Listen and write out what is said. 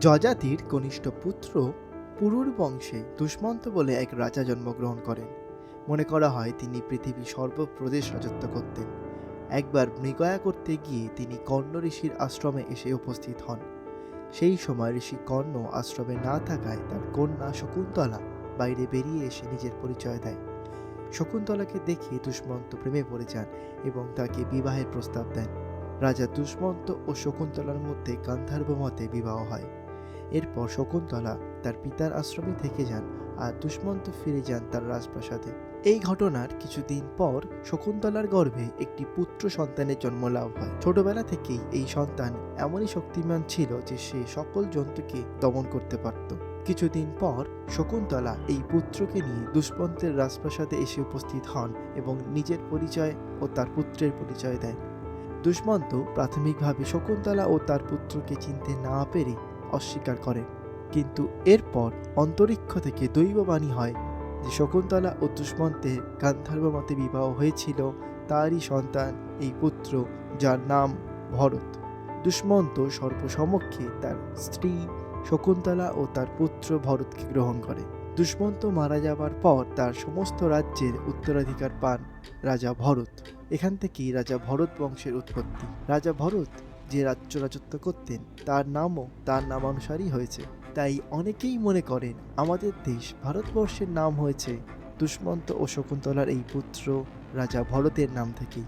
যজাতির কনিষ্ঠ পুত্র পুরুর বংশে দুষ্মন্ত বলে এক রাজা জন্মগ্রহণ করেন। মনে করা হয় তিনি পৃথিবীর সর্বপ্রদেশ রাজত্ব করতেন। একবার মৃগয়া করতে গিয়ে তিনি কর্ণ ঋষির আশ্রমে এসে উপস্থিত হন। সেই সময় ঋষি কর্ণ আশ্রমে না থাকায় তার কন্যা শকুন্তলা বাইরে বেরিয়ে এসে নিজের পরিচয় দেয়। শকুন্তলাকে দেখে দুষ্মন্ত প্রেমে পড়ে যান এবং তাকে বিবাহের প্রস্তাব দেন। রাজা দুষ্মন্ত ও শকুন্তলার মধ্যে গান্ধার্ব মতে বিবাহ হয়। এরপর শকুন্তলা তার পিতার আশ্রমে থেকে যান আর দুষ্মন্ত ফিরে যান তার রাজপ্রাসাদে। এই ঘটনার কিছুদিন পর শকুন্তলার গর্ভে একটি পুত্র সন্তানের জন্ম লাভ হয়। ছোটবেলা থেকেই এই সন্তান এমনই শক্তিমান ছিল যে সে সকল জন্তুকে দমন করতে পারত। কিছুদিন পর শকুন্তলা এই পুত্রকে নিয়ে দুষ্মন্তের রাজপ্রাসাদে এসে উপস্থিত হন এবং নিজের পরিচয় ও তার পুত্রের পরিচয় দেন। দুষ্মন্ত প্রাথমিকভাবে শকুন্তলা ও তার পুত্রকে চিনতে না পেরে অস্বীকার করেন কিন্তু এরপর অন্তরিক্ষ থেকে দৈববাণী হয় যে শকুন্তলা ও দুষ্মন্তে গান্ধার্ব মতে বিবাহ হয়েছিল, তারই সন্তান এই পুত্র যার নাম ভরত। দুষ্মন্ত সর্বসমক্ষে তার স্ত্রী শকুন্তলা ও তার পুত্র ভরতকে গ্রহণ করে। দুষ্মন্ত মারা যাবার পর তার সমস্ত রাজ্যের উত্তরাধিকার পান রাজা ভরত। এখান থেকেই রাজা ভরত বংশের উৎপত্তি। রাজা ভরত যে রাজ্য রাজত্ব করতেন, তার নামও তার নামানুসারই হয়েছে। তাই অনেকেই মনে করেন আমাদের দেশ ভারতবর্ষের নাম হয়েছে দুষ্মন্ত ও শকুন্তলার এই পুত্র রাজা ভরতের নাম থেকেই।